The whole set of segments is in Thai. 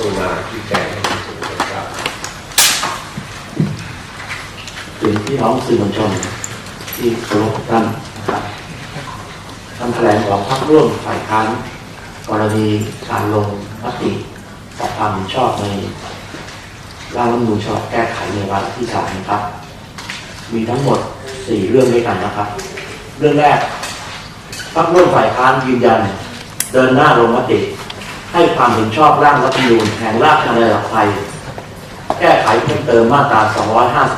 กรุณาชี้แจงให้ที่สุดนะครับถึงพี่น้องสื่อมวลชนที่เคารพท่านนะครับคำแถลงของพรรคร่วมฝ่ายค้านกรณีการลงมติออกความเห็นชอบในร่างรัฐธรรมนูญฉบับแก้ไขในวาระที่สามนะครับ มีทั้งหมดสี่เรื่องด้วยกันนะครับ เรื่องแรกพรรคร่วมฝ่ายค้านยืนยัน เดินหน้าลงมติ ให้ความเห็นชอบร่างรัฐธรรมนูญแห่งราชอาณาจักรไทย แก้ไขเพิ่มเติมมาตรา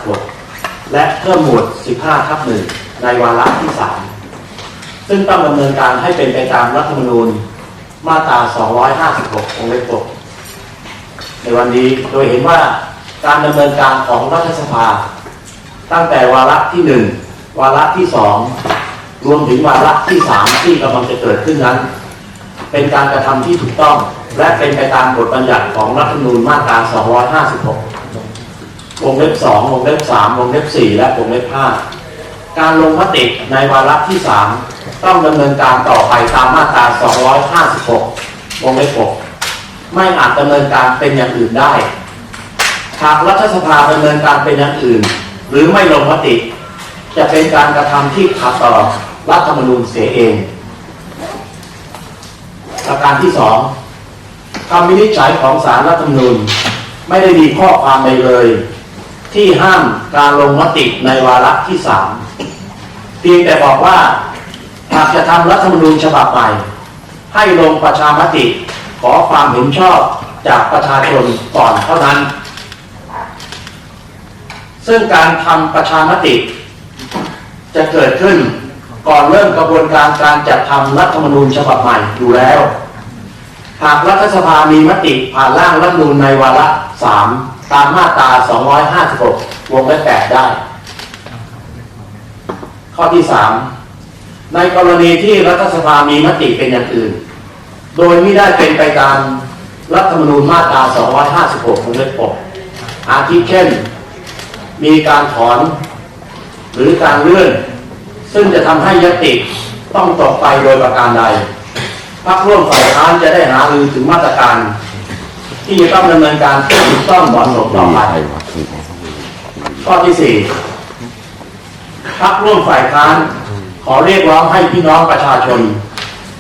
256 และเพิ่มหมวด 15 ทับหนึ่งในวาระที่ 3 ซึ่งต้องดำเนินการให้เป็นไปตามรัฐธรรมนูญมาตรา 256 องเล็บ6ในวันนี้โดยเห็นว่าการดำเนินการของรัฐสภา ตั้งแต่วาระที่ 1 วาระที่ 2 รวมถึงวาระที่ 3 ที่กำลังจะเกิดขึ้นนั้น เป็นการกระทำที่ถูกต้อง และเป็นไปตามบทบัญญัติของรัฐธรรมนูญมาตรา 256 วงเล็บ 2 วงเล็บ 3 วงเล็บ 4 และวงเล็บ 5 การลงมติในวาระที่ 3 ต้องดำเนินการต่อไปตามมาตรา 256 วงเล็บ 6 ไม่อาจดำเนินการเป็นอย่างอื่นได้ หากรัฐสภาดำเนินการเป็นอย่างอื่น หรือไม่ลงมติ จะเป็นการกระทำที่ขัดต่อรัฐธรรมนูญเสียเอง ประการที่สองคำวินิจฉัยของสารรัฐธรรมนูญไม่ได้มีข้อความใดเลย ที่ห้ามการลงมติในวาระที่สามเพียงแต่บอกว่าหากจะทำรัฐธรรมนูญฉบับใหม่ให้ลงประชามติขอความเห็นชอบจากประชาชนก่อนเท่านั้น ซึ่งการทำประชามติ จะเกิดขึ้น ก่อนเริ่มกระบวนการการจัดทำรัฐธรรมนูญฉบับใหม่อยู่แล้ว หากรัฐสภามีมติผ่านร่างรัฐธรรมนูญในวาระสามตามมาตรา 256 วงเล็บ8ได้ ข้อที่ 3 ในกรณีที่รัฐสภามีมติเป็นอย่างอื่น โดยไม่ได้เป็นไปตามรัฐธรรมนูญมาตรา 256 วงเล็บ6อาทิเช่น มีการถอน หรือการเลื่อน ซึ่งจะทำให้ยติต้องตกไปโดยประการใดพรรคร่วมฝ่ายค้านจะได้หารือถึงมาตรการ ที่จะต้องดำเนินการที่ถูกต้องเหมาะสมต่อไปข้อที่สี่พรรคร่วมฝ่ายค้าน ขอเรียกร้องให้พี่น้องประชาชน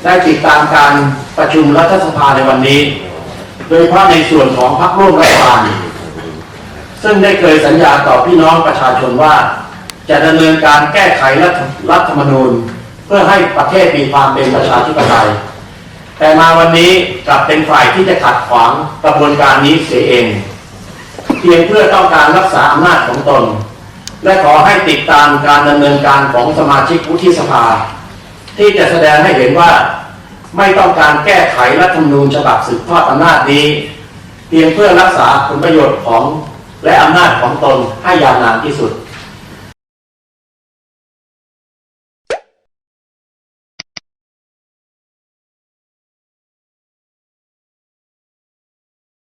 ได้ติดตามการประชุมรัฐสภาในวันนี้ โดยเฉพาะในส่วนของพรรคร่วมรัฐบาลซึ่งได้เคยสัญญาต่อพี่น้องประชาชนว่า จะดำเนินการแก้ไขรัฐรัฐธรรมนูญ เพื่อให้ประเทศมีความเป็นประชาธิปไตย แต่มาวันนี้กลับเป็นฝ่ายที่จะขัดขวางกระบวนการนี้เสียเอง เพียงเพื่อต้องการรักษาอำนาจของตน และขอให้ติดตามการดำเนินการของสมาชิกวุฒิสภา ที่จะแสดงให้เห็นว่าไม่ต้องการแก้ไขรัฐธรรมนูญฉบับสืบทอดอำนาจนี้ เพียงเพื่อรักษาผลประโยชน์ของและอำนาจของตนให้ยาวนานที่สุด